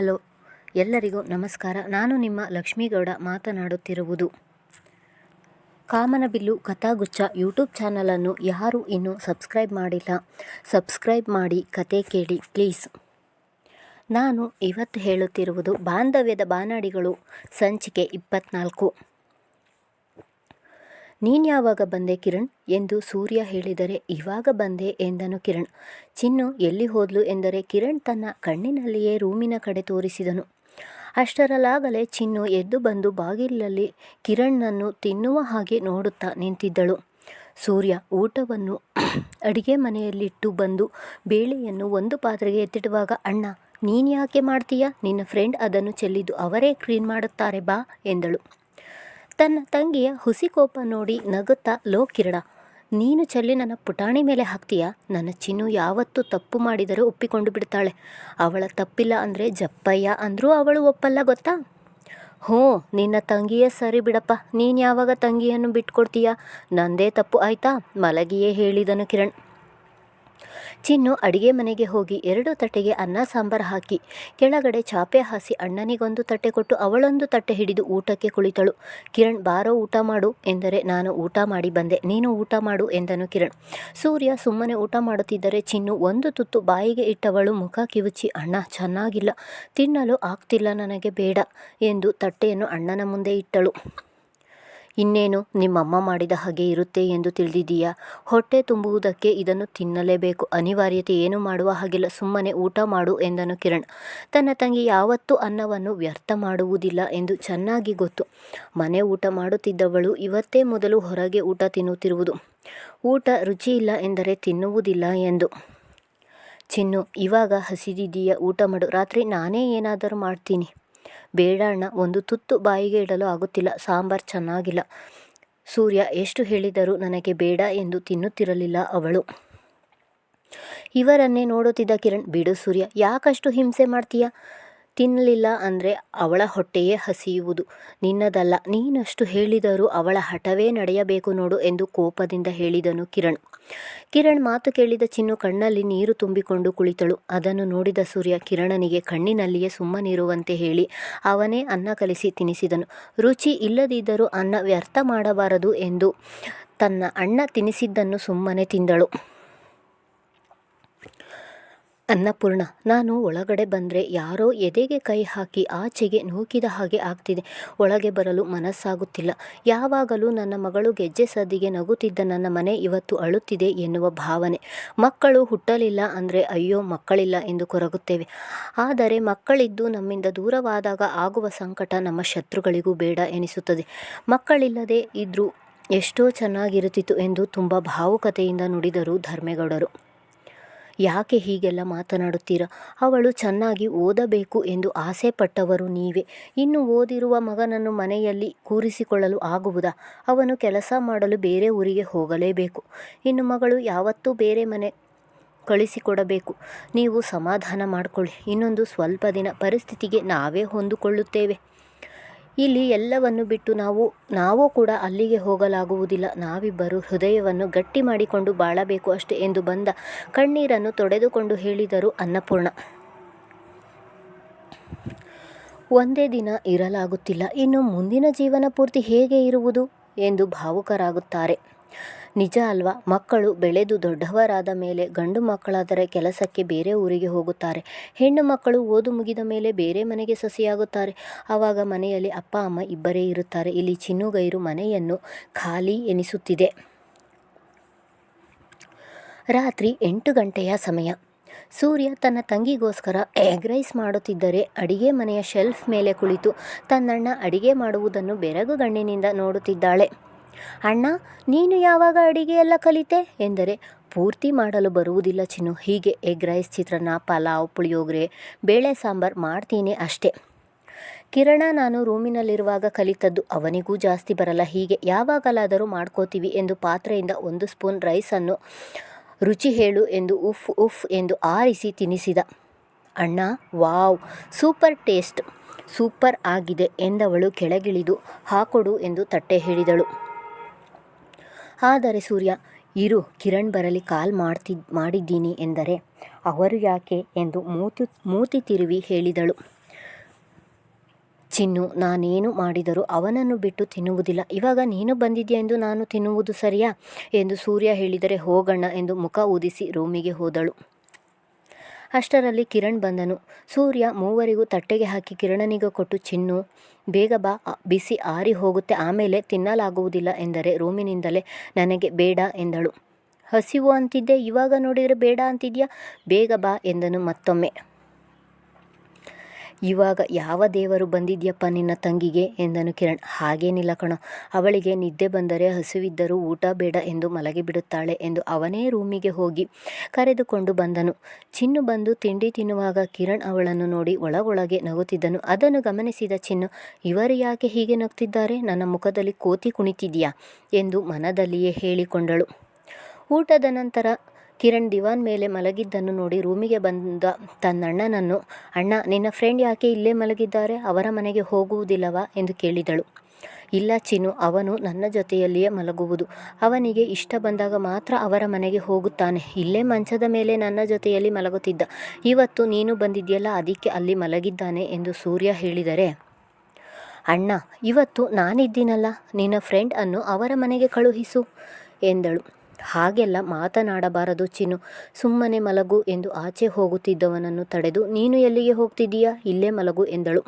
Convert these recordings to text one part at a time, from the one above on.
Hello. ಎಲ್ಲರಿಗೂ ನಮಸ್ಕಾರ. ನಾನು ನಿಮ್ಮ ಲಕ್ಷ್ಮೀಗೌಡ ಮಾತನಾಡುತ್ತಿರುವುದು. ಕಾಮನಬಿಲ್ಲು ಕಥಾಗುಚ್ಛ ಯೂಟ್ಯೂಬ್ ಚಾನಲನ್ನು ಯಾರು ಇನ್ನೂ ಸಬ್ಸ್ಕ್ರೈಬ್ ಮಾಡಿಲ್ಲ. ಸಬ್ಸ್ಕ್ರೈಬ್ ಮಾಡಿ ಕತೆ ಕೇಳಿ, ಪ್ಲೀಸ್. ನಾನು ಇವತ್ತು ಹೇಳುತ್ತಿರುವುದು ಬಾಂಧವ್ಯದ ಬಾನಾಡಿಗಳು ಸಂಚಿಕೆ ಇಪ್ಪತ್ನಾಲ್ಕು. ನೀನು ಯಾವಾಗ ಬಂದೆ ಕಿರಣ್? ಎಂದು ಸೂರ್ಯ ಹೇಳಿದರೆ, ಇವಾಗ ಬಂದೆ ಎಂದನು ಕಿರಣ್. ಚಿನ್ನು ಎಲ್ಲಿ ಹೋದ್ಲು ಎಂದರೆ ಕಿರಣ್ ತನ್ನ ಕಣ್ಣಿನಲ್ಲಿಯೇ ರೂಮಿನ ಕಡೆ ತೋರಿಸಿದನು. ಅಷ್ಟರಲ್ಲಾಗಲೇ ಚಿನ್ನು ಎದ್ದು ಬಂದು ಬಾಗಿಲಲ್ಲಿ ಕಿರಣ್ನನ್ನು ತಿನ್ನುವ ಹಾಗೆ ನೋಡುತ್ತಾ ನಿಂತಿದ್ದಳು. ಸೂರ್ಯ ಊಟವನ್ನು ಅಡಿಗೆ ಮನೆಯಲ್ಲಿಟ್ಟು ಬಂದು ಬೇಳೆಯನ್ನು ಒಂದು ಪಾತ್ರೆಗೆ ಎತ್ತಿಡುವಾಗ ಅಣ್ಣ, ನೀನು ಯಾಕೆ ಮಾಡ್ತೀಯಾ? ನಿನ್ನ ಫ್ರೆಂಡ್ ಅದನ್ನು ಚೆಲ್ಲಿದ್ದು ಅವರೇ ಕ್ಲೀನ್ ಮಾಡುತ್ತಾರೆ ಬಾ, ಎಂದಳು. ತನ್ನ ತಂಗಿಯ ಹುಸಿ ಕೋಪ ನೋಡಿ ನಗುತ್ತಾ ಲೋ ಕಿರಣ ನೀನು ಚೆಲ್ಲಿ ನನ್ನ ಪುಟಾಣಿ ಮೇಲೆ ಹಾಕ್ತೀಯಾ? ನನ್ನ ಚಿನ್ನು ಯಾವತ್ತೂ ತಪ್ಪು ಮಾಡಿದರೂ ಒಪ್ಪಿಕೊಂಡು ಬಿಡ್ತಾಳೆ. ಅವಳ ತಪ್ಪಿಲ್ಲ ಅಂದರೆ ಜಪ್ಪಯ್ಯ ಅಂದರೂ ಅವಳು ಒಪ್ಪಲ್ಲ ಗೊತ್ತಾ? ಹ್ಞೂ, ನಿನ್ನ ತಂಗಿಯೇ ಸರಿ ಬಿಡಪ್ಪ. ನೀನು ಯಾವಾಗ ತಂಗಿಯನ್ನು ಬಿಟ್ಕೊಡ್ತೀಯಾ? ನಂದೇ ತಪ್ಪು ಆಯ್ತಾ? ಮಲಗಿಯೇ ಹೇಳಿದನು ಕಿರಣ್. ಚಿನ್ನು ಅಡಿಗೆ ಮನೆಗೆ ಹೋಗಿ ಎರಡು ತಟ್ಟೆಗೆ ಅನ್ನ ಸಾಂಬಾರು ಹಾಕಿ, ಕೆಳಗಡೆ ಚಾಪೆ ಹಾಸಿ ಅಣ್ಣನಿಗೊಂದು ತಟ್ಟೆ ಕೊಟ್ಟು ಅವಳೊಂದು ತಟ್ಟೆ ಹಿಡಿದು ಊಟಕ್ಕೆ ಕುಳಿತಳು. ಕಿರಣ್, ಬಾರೋ ಊಟ ಮಾಡು ಎಂದರೆ, ನಾನು ಊಟ ಮಾಡಿ ಬಂದೆ, ನೀನು ಊಟ ಮಾಡು ಎಂದನು ಕಿರಣ್. ಸೂರ್ಯ ಸುಮ್ಮನೆ ಊಟ ಮಾಡುತ್ತಿದ್ದರೆ ಚಿನ್ನು ಒಂದು ತುತ್ತು ಬಾಯಿಗೆ ಇಟ್ಟವಳು ಮುಖ ಕಿವುಚಿ, ಅಣ್ಣ, ಚೆನ್ನಾಗಿಲ್ಲ, ತಿನ್ನಲು ಆಗ್ತಿಲ್ಲ, ನನಗೆ ಬೇಡ ಎಂದು ತಟ್ಟೆಯನ್ನು ಅಣ್ಣನ ಮುಂದೆ ಇಟ್ಟಳು. ಇನ್ನೇನು ನಿಮ್ಮಮ್ಮ ಮಾಡಿದ ಹಾಗೆ ಇರುತ್ತೆ ಎಂದು ತಿಳಿದಿದೀಯಾ ಹೊಟ್ಟೆ ತುಂಬುವುದಕ್ಕೆ ಇದನ್ನು ತಿನ್ನಲೇಬೇಕು. ಅನಿವಾರ್ಯತೆ ಏನು ಮಾಡುವ ಹಾಗಿಲ್ಲ. ಸುಮ್ಮನೆ ಊಟ ಮಾಡು ಎಂದನು ಕಿರಣ್. ತನ್ನ ತಂಗಿ ಯಾವತ್ತೂ ಅನ್ನವನ್ನು ವ್ಯರ್ಥ ಮಾಡುವುದಿಲ್ಲ ಎಂದು ಚೆನ್ನಾಗಿ ಗೊತ್ತು. ಮನೆ ಊಟ ಮಾಡುತ್ತಿದ್ದವಳು ಇವತ್ತೇ ಮೊದಲು ಹೊರಗೆ ಊಟ ತಿನ್ನುತ್ತಿರುವುದು. ಊಟ ರುಚಿ ಇಲ್ಲ ಎಂದರೆ ತಿನ್ನುವುದಿಲ್ಲ ಎಂದು. ಚಿನ್ನು, ಇವಾಗ ಹಸಿದಿದೀಯ ಊಟ ಮಾಡು. ರಾತ್ರಿ ನಾನೇ ಏನಾದರೂ ಮಾಡ್ತೀನಿ. ಬೇಡ ಅಣ್ಣ ಒಂದು ತುತ್ತು ಬಾಯಿಗೆ ಇಡಲು ಆಗುತ್ತಿಲ್ಲ, ಸಾಂಬಾರು ಚೆನ್ನಾಗಿಲ್ಲ. ಸೂರ್ಯ, ಎಷ್ಟು ಹೇಳಿದರೂ ನನಗೆ ಬೇಡ ಎಂದು ತಿನ್ನುತ್ತಿರಲಿಲ್ಲ ಅವಳು. ಇವರನ್ನೇ ನೋಡುತ್ತಿದ್ದ ಕಿರಣ್, ಬಿಡು ಸೂರ್ಯ, ಯಾಕಷ್ಟು ಹಿಂಸೆ ಮಾಡ್ತೀಯ? ತಿನ್ನಲಿಲ್ಲ ಅಂದರೆ ಅವಳ ಹೊಟ್ಟೆಯೇ ಹಸಿಯುವುದು. ನಿನ್ನದಲ್ಲ, ನೀನಷ್ಟು ಹೇಳಿದರೂ ಅವಳ ಹಠವೇ ನಡೆಯಬೇಕು ನೋಡು ಎಂದು ಕೋಪದಿಂದ ಹೇಳಿದನು ಕಿರಣ್. ಕಿರಣ್ ಮಾತು ಕೇಳಿದ ಚಿನ್ನು ಕಣ್ಣಲ್ಲಿ ನೀರು ತುಂಬಿಕೊಂಡು ಕುಳಿತಳು. ಅದನ್ನು ನೋಡಿದ ಸೂರ್ಯ ಕಿರಣನಿಗೆ ಕಣ್ಣಿನಲ್ಲಿಯೇ ಸುಮ್ಮನಿರುವಂತೆ ಹೇಳಿ, ಅವನೇ ಅನ್ನ ಕಲಿಸಿ ತಿನಿಸಿದನು. ರುಚಿ ಇಲ್ಲದಿದ್ದರೂ ಅನ್ನ ವ್ಯರ್ಥ ಮಾಡಬಾರದು ಎಂದು ತನ್ನ ಅಣ್ಣ ತಿನಿಸಿದ್ದನ್ನು ಸುಮ್ಮನೆ ತಿಂದಳು. ಅನ್ನಪೂರ್ಣ, ನಾನು ಒಳಗಡೆ ಬಂದರೆ ಯಾರೋ ಎದೆಗೆ ಕೈ ಹಾಕಿ ಆಚೆಗೆ ನೂಕಿದ ಹಾಗೆ ಆಗ್ತಿದೆ. ಒಳಗೆ ಬರಲು ಮನಸ್ಸಾಗುತ್ತಿಲ್ಲ. ಯಾವಾಗಲೂ ನನ್ನ ಮಗಳು ಗೆಜ್ಜೆ ಸದ್ದಿಗೆ ನಗುತ್ತಿದ್ದ ನನ್ನ ಮನೆ ಇವತ್ತು ಅಳುತ್ತಿದೆ ಎನ್ನುವ ಭಾವನೆ. ಮಕ್ಕಳು ಹುಟ್ಟಲಿಲ್ಲ ಅಂದರೆ ಅಯ್ಯೋ ಮಕ್ಕಳಿಲ್ಲ ಎಂದು ಕೊರಗುತ್ತೇವೆ. ಆದರೆ ಮಕ್ಕಳಿದ್ದು ನಮ್ಮಿಂದ ದೂರವಾದಾಗ ಆಗುವ ಸಂಕಟ ನಮ್ಮ ಶತ್ರುಗಳಿಗೂ ಬೇಡ ಎನಿಸುತ್ತದೆ. ಮಕ್ಕಳಿಲ್ಲದೆ ಇದ್ದರೂ ಎಷ್ಟೋ ಚೆನ್ನಾಗಿರುತ್ತಿತ್ತು ಎಂದು ತುಂಬ ಭಾವುಕತೆಯಿಂದ ನುಡಿದರು ಧರ್ಮೇಗೌಡರು. ಯಾಕೆ ಹೀಗೆಲ್ಲ ಮಾತನಾಡುತ್ತೀರಾ? ಅವಳು ಚೆನ್ನಾಗಿ ಓದಬೇಕು ಎಂದು ಆಸೆ ಪಟ್ಟವರು ನೀವೇ. ಇನ್ನು ಓದಿರುವ ಮಗನನ್ನು ಮನೆಯಲ್ಲಿ ಕೂರಿಸಿಕೊಳ್ಳಲು ಆಗುವುದಾ? ಅವನು ಕೆಲಸ ಮಾಡಲು ಬೇರೆ ಊರಿಗೆ ಹೋಗಲೇಬೇಕು. ಇನ್ನು ಮಗಳು ಯಾವತ್ತೂ ಬೇರೆ ಮನೆ ಕಳಿಸಿಕೊಡಬೇಕು. ನೀವು ಸಮಾಧಾನ ಮಾಡಿಕೊಳ್ಳಿ. ಇನ್ನೊಂದು ಸ್ವಲ್ಪ ದಿನ ಪರಿಸ್ಥಿತಿಗೆ ನಾವೇ ಹೊಂದಿಕೊಳ್ಳುತ್ತೇವೆ. ಇಲ್ಲಿ ಎಲ್ಲವನ್ನು ಬಿಟ್ಟು ನಾವು ನಾವು ಕೂಡ ಅಲ್ಲಿಗೆ ಹೋಗಲಾಗುವುದಿಲ್ಲ. ನಾವಿಬ್ಬರು ಹೃದಯವನ್ನು ಗಟ್ಟಿ ಮಾಡಿಕೊಂಡು ಬಾಳಬೇಕು ಅಷ್ಟೇ ಎಂದು ಬಂದ ಕಣ್ಣೀರನ್ನು ತೊಡೆದುಕೊಂಡು ಹೇಳಿದರು ಅನ್ನಪೂರ್ಣ. ಒಂದೇ ದಿನ ಇರಲಾಗುತ್ತಿಲ್ಲ. ಇನ್ನು ಮುಂದಿನ ಜೀವನ ಪೂರ್ತಿ ಹೇಗೆ ಇರುವುದು ಎಂದು ಭಾವುಕರಾಗುತ್ತಾರೆ. ನಿಜ ಅಲ್ವಾ? ಮಕ್ಕಳು ಬೆಳೆದು ದೊಡ್ಡವರಾದ ಮೇಲೆ ಗಂಡು ಮಕ್ಕಳಾದರೆ ಕೆಲಸಕ್ಕೆ ಬೇರೆ ಊರಿಗೆ ಹೋಗುತ್ತಾರೆ. ಹೆಣ್ಣು ಮಕ್ಕಳು ಓದು ಮುಗಿದ ಮೇಲೆ ಬೇರೆ ಮನೆಗೆ ಸಸಿಯಾಗುತ್ತಾರೆ. ಆವಾಗ ಮನೆಯಲ್ಲಿ ಅಪ್ಪ, ಅಮ್ಮ ಇಬ್ಬರೇ ಇರುತ್ತಾರೆ. ಇಲ್ಲಿ ಚಿನ್ನುಗೈರು ಮನೆಯನ್ನು ಖಾಲಿ ಎನಿಸುತ್ತಿದೆ. ರಾತ್ರಿ ಎಂಟು ಗಂಟೆಯ ಸಮಯ. ಸೂರ್ಯ ತನ್ನ ತಂಗಿಗೋಸ್ಕರ ಎಗ್ ರೈಸ್ ಮಾಡುತ್ತಿದ್ದರೆ ಅಡಿಗೆ ಮನೆಯ ಶೆಲ್ಫ್ ಮೇಲೆ ಕುಳಿತು ತನ್ನಣ್ಣ ಅಡಿಗೆ ಮಾಡುವುದನ್ನು ಬೆರಗುಗಣ್ಣಿನಿಂದ ನೋಡುತ್ತಿದ್ದಾಳೆ. ಅಣ್ಣ, ನೀನು ಯಾವಾಗ ಅಡಿಗೆ ಎಲ್ಲ ಕಲಿತೆ? ಎಂದರೆ, ಪೂರ್ತಿ ಮಾಡಲು ಬರುವುದಿಲ್ಲ ಚಿನ್ನು, ಹೀಗೆ ಎಗ್ ರೈಸ್ ಚಿತ್ರಾನ್ನ, ಪಲಾವ್, ಪುಳಿಯೋಗರೆ, ಬೇಳೆ ಸಾಂಬಾರು ಮಾಡ್ತೀನಿ ಅಷ್ಟೇ. ಕಿರಣ, ನಾನು ರೂಮಿನಲ್ಲಿರುವಾಗ ಕಲಿತದ್ದು ಅವನಿಗೂ ಜಾಸ್ತಿ ಬರಲ್ಲ, ಹೀಗೆ ಯಾವಾಗಲಾದರೂ ಮಾಡ್ಕೋತೀವಿ ಎಂದು ಪಾತ್ರೆಯಿಂದ ಒಂದು ಸ್ಪೂನ್ ರೈಸನ್ನು ರುಚಿ ಹೇಳು ಎಂದು ಉಫ್ ಉಫ್ ಎಂದು ಆರಿಸಿ ತಿನ್ನಿಸಿದ ಅಣ್ಣ, ವಾವ್, ಸೂಪರ್ ಟೇಸ್ಟ್, ಸೂಪರ್ ಆಗಿದೆ ಎಂದವಳು ಕೆಳಗಿಳಿದು, ಹಾಕೊಡು ಎಂದು ತಟ್ಟೆ ಹೇಳಿದಳು. ಆದರೆ ಸೂರ್ಯ, ಇರು, ಕಿರಣ್ ಬರಲಿ ಕಾಲ್ ಮಾಡ್ತಿ, ಮಾಡಿದ್ದೀನಿ ಎಂದರೆ ಅವರು ಯಾಕೆ ಎಂದು ಮೂತಿ ಮೂತಿ ತಿರುವಿ ಹೇಳಿದಳು. ಚಿನ್ನು, ನಾನೇನು ಮಾಡಿದರೂ ಅವನನ್ನು ಬಿಟ್ಟು ತಿನ್ನುವುದಿಲ್ಲ. ಇವಾಗ ನೀನು ಬಂದಿದ್ಯಾ ಎಂದು ನಾನು ತಿನ್ನುವುದು ಸರಿಯಾ ಎಂದು ಸೂರ್ಯ ಹೇಳಿದರೆ ಹೋಗಣ್ಣ ಎಂದು ಮುಖ ಊದಿಸಿ ರೂಮಿಗೆ ಹೋದಳು. ಅಷ್ಟರಲ್ಲಿ ಕಿರಣ್ ಬಂದನು. ಸೂರ್ಯ ಮೂವರಿಗೂ ತಟ್ಟೆಗೆ ಹಾಕಿ ಕಿರಣನಿಗೆ ಕೊಟ್ಟು, ಚಿನ್ನು, ಬೇಗ ಬಾ ಬಿಸಿ ಆರಿ ಹೋಗುತ್ತೆ, ಆಮೇಲೆ ತಿನ್ನಲಾಗುವುದಿಲ್ಲ ಎಂದರೆ ರೂಮಿನಿಂದಲೇ ನನಗೆ ಬೇಡ ಎಂದಳು. ಹಸಿವು ಅಂತಿದ್ದೆ ಇವಾಗ ನೋಡಿದರೆ ಬೇಡ ಅಂತಿದ್ಯಾ? ಬೇಗ ಬಾ ಎಂದನು ಮತ್ತೊಮ್ಮೆ. ಇವಾಗ ಯಾವ ದೇವರು ಬಂದಿದ್ಯಪ್ಪ ನಿನ್ನ ತಂಗಿಗೆ? ಎಂದನು ಕಿರಣ್. ಹಾಗೇನಿಲ್ಲ ಕಣೋ. ಅವಳಿಗೆ ನಿದ್ದೆ ಬಂದರೆ ಹಸುವಿದ್ದರೂ ಊಟ ಬೇಡ ಎಂದು ಮಲಗಿಬಿಡುತ್ತಾಳೆ ಎಂದು ಅವನೇ ರೂಮಿಗೆ ಹೋಗಿ ಕರೆದುಕೊಂಡು ಬಂದನು. ಚಿನ್ನು ಬಂದು ತಿಂಡಿ ತಿನ್ನುವಾಗ ಕಿರಣ್ ಅವಳನ್ನು ನೋಡಿ ಒಳಗೊಳಗೆ ನಗುತ್ತಿದ್ದನು. ಅದನ್ನು ಗಮನಿಸಿದ ಚಿನ್ನು, ಇವರು ಯಾಕೆ ಹೀಗೆ ನಗ್ತಿದ್ದಾರೆ? ನನ್ನ ಮುಖದಲ್ಲಿ ಕೋತಿ ಕುಣಿತಿದೆಯಾ? ಎಂದು ಮನದಲ್ಲಿಯೇ ಹೇಳಿಕೊಂಡಳು. ಊಟದ ನಂತರ ಕಿರಣ್ ದಿವಾನ್ ಮೇಲೆ ಮಲಗಿದ್ದನ್ನು ನೋಡಿ ರೂಮಿಗೆ ಬಂದ ತನ್ನಣ್ಣನನ್ನು, ಅಣ್ಣ, ನಿನ್ನ ಫ್ರೆಂಡ್ ಯಾಕೆ ಇಲ್ಲೇ ಮಲಗಿದ್ದಾರೆ? ಅವರ ಮನೆಗೆ ಹೋಗುವುದಿಲ್ಲವಾ? ಎಂದು ಕೇಳಿದಳು. ಇಲ್ಲ ಚಿನ್ನು, ಅವನು ನನ್ನ ಜೊತೆಯಲ್ಲಿಯೇ ಮಲಗುವುದು. ಅವನಿಗೆ ಇಷ್ಟ ಬಂದಾಗ ಮಾತ್ರ ಅವರ ಮನೆಗೆ ಹೋಗುತ್ತಾನೆ. ಇಲ್ಲೇ ಮಂಚದ ಮೇಲೆ ನನ್ನ ಜೊತೆಯಲ್ಲಿ ಮಲಗುತ್ತಿದ್ದ. ಇವತ್ತು ನೀನು ಬಂದಿದ್ಯಲ್ಲ, ಅದಕ್ಕೆ ಅಲ್ಲಿ ಮಲಗಿದ್ದಾನೆ ಎಂದು ಸೂರ್ಯ ಹೇಳಿದರೆ, ಅಣ್ಣ, ಇವತ್ತು ನಾನಿದ್ದೀನಲ್ಲ. ನಿನ್ನ ಫ್ರೆಂಡ್ ಅನ್ನು ಅವರ ಮನೆಗೆ ಕಳುಹಿಸು ಎಂದಳು. ಹಾಗೆಲ್ಲ ಮಾತನಾಡಬಾರದು ಚಿನ್ನು. ಸುಮ್ಮನೆ ಮಲಗು ಎಂದು ಆಚೆ ಹೋಗುತ್ತಿದ್ದವನನ್ನು ತಡೆದು, ನೀನು ಎಲ್ಲಿಗೆ ಹೋಗ್ತಿದ್ದೀಯಾ? ಇಲ್ಲೇ ಮಲಗು ಎಂದಳು.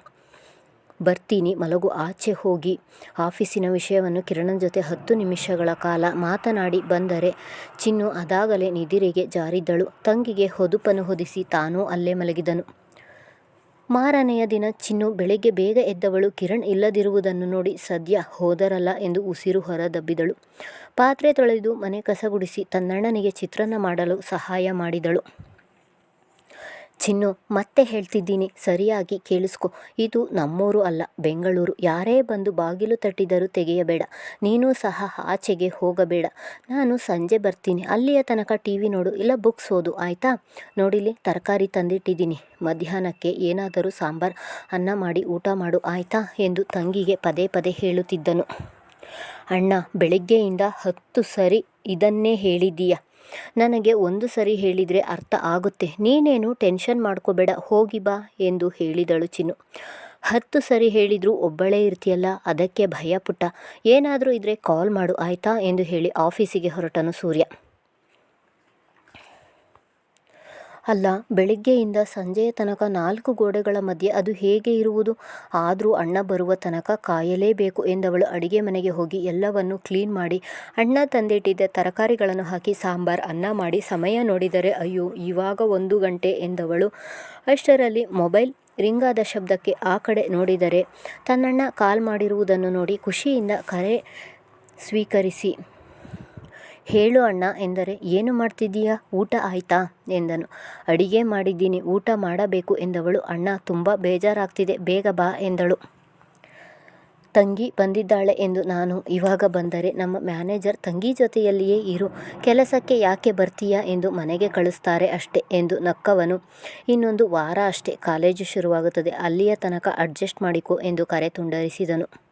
ಬರ್ತೀನಿ, ಮಲಗು ಆಚೆ ಹೋಗಿ. ಆಫೀಸಿನ ವಿಷಯವನ್ನು ಕಿರಣನ ಜೊತೆ ಹತ್ತು ನಿಮಿಷಗಳ ಕಾಲ ಮಾತನಾಡಿ ಬಂದರೆ ಚಿನ್ನು ಅದಾಗಲೇ ನಿದಿರೆಗೆ ಜಾರಿದ್ದಳು. ತಂಗಿಗೆ ಹೊದುಪನ್ನು ಹೊದಿಸಿ ತಾನೂ ಅಲ್ಲೇ ಮಲಗಿದನು. ಮಾರನೆಯ ದಿನ ಚಿನ್ನು ಬೆಳಿಗ್ಗೆ ಬೇಗ ಎದ್ದವಳು, ಕಿರಣ್ ಇಲ್ಲದಿರುವುದನ್ನು ನೋಡಿ ಸದ್ಯ ಹೋದರಲ್ಲ ಎಂದು ಉಸಿರು ಹೊರದಬ್ಬಿದಳು. ಪಾತ್ರೆ ತೊಳೆದು ಮನೆ ಕಸಗುಡಿಸಿ ತನ್ನಣ್ಣನಿಗೆ ಚಿತ್ರಾನ್ನ ಮಾಡಲು ಸಹಾಯ ಮಾಡಿದಳು. ಚಿನ್ನು, ಮತ್ತೆ ಹೇಳ್ತಿದ್ದೀನಿ. ಸರಿಯಾಗಿ ಕೇಳಿಸ್ಕೊ. ಇದು ನಮ್ಮೂರು ಅಲ್ಲ, ಬೆಂಗಳೂರು. ಯಾರೇ ಬಂದು ಬಾಗಿಲು ತಟ್ಟಿದರೂ ತೆಗೆಯಬೇಡ. ನೀನು ಸಹ ಆಚೆಗೆ ಹೋಗಬೇಡ. ನಾನು ಸಂಜೆ ಬರ್ತೀನಿ. ಅಲ್ಲಿಯ ತನಕ ಟಿ ವಿ ನೋಡು, ಇಲ್ಲ ಬುಕ್ಸ್ ಓದು, ಆಯಿತಾ? ನೋಡಿಲಿ ತರಕಾರಿ ತಂದಿಟ್ಟಿದ್ದೀನಿ. ಮಧ್ಯಾಹ್ನಕ್ಕೆ ಏನಾದರೂ ಸಾಂಬಾರ್, ಅನ್ನ ಮಾಡಿ ಊಟ ಮಾಡು, ಆಯಿತಾ? ಎಂದು ತಂಗಿಗೆ ಪದೇ ಪದೇ ಹೇಳುತ್ತಿದ್ದನು. ಅಣ್ಣ, ಬೆಳಿಗ್ಗೆಯಿಂದ ಹತ್ತು ಸರಿ ಇದನ್ನೇ ಹೇಳಿದ್ದೀಯ? ನನಗೆ ಒಂದು ಸರಿ ಹೇಳಿದರೆ ಅರ್ಥ ಆಗುತ್ತೆ. ನೀನೇನು ಟೆನ್ಷನ್ ಮಾಡ್ಕೋಬೇಡ, ಹೋಗಿ ಬಾ ಎಂದು ಹೇಳಿದಳು ಚಿನ್ನು. ಹತ್ತು ಸರಿ ಹೇಳಿದರೂ ಒಬ್ಬಳೇ ಇರ್ತೀಯಲ್ಲ, ಅದಕ್ಕೆ ಭಯ ಪುಟ್ಟ ಏನಾದರೂ ಇದ್ದರೆ ಕಾಲ್ ಮಾಡು, ಆಯಿತಾ? ಎಂದು ಹೇಳಿ ಆಫೀಸಿಗೆ ಹೊರಟನು ಸೂರ್ಯ. ಅಲ್ಲ, ಬೆಳಿಗ್ಗೆಯಿಂದ ಸಂಜೆಯ ತನಕ ನಾಲ್ಕು ಗೋಡೆಗಳ ಮಧ್ಯೆ ಅದು ಹೇಗೆ ಇರುವುದು? ಆದರೂ ಅಣ್ಣ ಬರುವ ತನಕ ಕಾಯಲೇಬೇಕು ಎಂದವಳು ಅಡಿಗೆ ಮನೆಗೆ ಹೋಗಿ ಎಲ್ಲವನ್ನು ಕ್ಲೀನ್ ಮಾಡಿ, ಅಣ್ಣ ತಂದಿಟ್ಟಿದ್ದ ತರಕಾರಿಗಳನ್ನು ಹಾಕಿ ಸಾಂಬಾರ್, ಅನ್ನ ಮಾಡಿ ಸಮಯ ನೋಡಿದರೆ ಅಯ್ಯೋ, ಇವಾಗ ಒಂದು ಗಂಟೆ ಎಂದವಳು. ಅಷ್ಟರಲ್ಲಿ ಮೊಬೈಲ್ ರಿಂಗಾದ ಶಬ್ದಕ್ಕೆ ಆ ಕಡೆ ನೋಡಿದರೆ, ತನ್ನಣ್ಣ ಕಾಲ್ ಮಾಡಿರುವುದನ್ನು ನೋಡಿ ಖುಷಿಯಿಂದ ಕರೆ ಸ್ವೀಕರಿಸಿ ಹೇಳು ಅಣ್ಣ ಎಂದರೆ ಏನು ಮಾಡ್ತಿದ್ದೀಯಾ? ಊಟ ಆಯ್ತಾ? ಎಂದನು. ಅಡಿಗೆ ಮಾಡಿದ್ದೀನಿ, ಊಟ ಮಾಡಬೇಕು ಎಂದವಳು. ಅಣ್ಣ, ತುಂಬ ಬೇಜಾರಾಗ್ತಿದೆ, ಬೇಗ ಬಾ ಎಂದಳು. ತಂಗಿ ಬಂದಿದ್ದಾಳೆ ಎಂದು ನಾನು ಇವಾಗ ಬಂದರೆ ನಮ್ಮ ಮ್ಯಾನೇಜರ್ ತಂಗಿ ಜೊತೆಯಲ್ಲಿಯೇ ಇರು, ಕೆಲಸಕ್ಕೆ ಯಾಕೆ ಬರ್ತೀಯಾ? ಎಂದು ಮನೆಗೆ ಕಳಿಸ್ತಾರೆ ಅಷ್ಟೆ ಎಂದು ನಕ್ಕವನು. ಇನ್ನೊಂದು ವಾರ ಅಷ್ಟೇ, ಕಾಲೇಜು ಶುರುವಾಗುತ್ತದೆ, ಅಲ್ಲಿಯ ತನಕ ಅಡ್ಜಸ್ಟ್ ಮಾಡಿಕೊ ಎಂದು ಕರೆ ತುಂಡರಿಸಿದನು.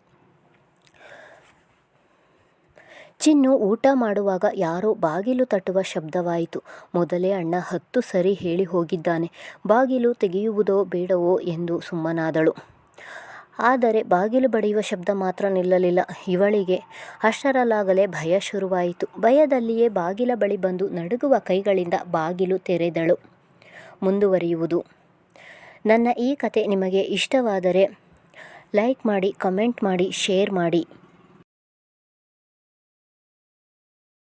ಚಿನ್ನು ಊಟ ಮಾಡುವಾಗ ಯಾರೋ ಬಾಗಿಲು ತಟ್ಟುವ ಶಬ್ದವಾಯಿತು. ಮೊದಲೇ ಅಣ್ಣ ಹತ್ತು ಸರಿ ಹೇಳಿ ಹೋಗಿದ್ದಾನೆ. ಬಾಗಿಲು ತೆಗೆಯುವುದೋ ಬೇಡವೋ ಎಂದು ಸುಮ್ಮನಾದಳು. ಆದರೆ ಬಾಗಿಲು ಬಡಿಯುವ ಶಬ್ದ ಮಾತ್ರ ನಿಲ್ಲಲಿಲ್ಲ. ಇವಳಿಗೆ ಅಷ್ಟರಲ್ಲಾಗಲೇ ಭಯ ಶುರುವಾಯಿತು. ಭಯದಲ್ಲಿಯೇ ಬಾಗಿಲ ಬಳಿ ಬಂದು ನಡುಗುವ ಕೈಗಳಿಂದ ಬಾಗಿಲು ತೆರೆದಳು. ಮುಂದುವರಿಯುವುದು. ನನ್ನ ಈ ಕತೆ ನಿಮಗೆ ಇಷ್ಟವಾದರೆ ಲೈಕ್ ಮಾಡಿ, ಕಮೆಂಟ್ ಮಾಡಿ, ಶೇರ್ ಮಾಡಿ.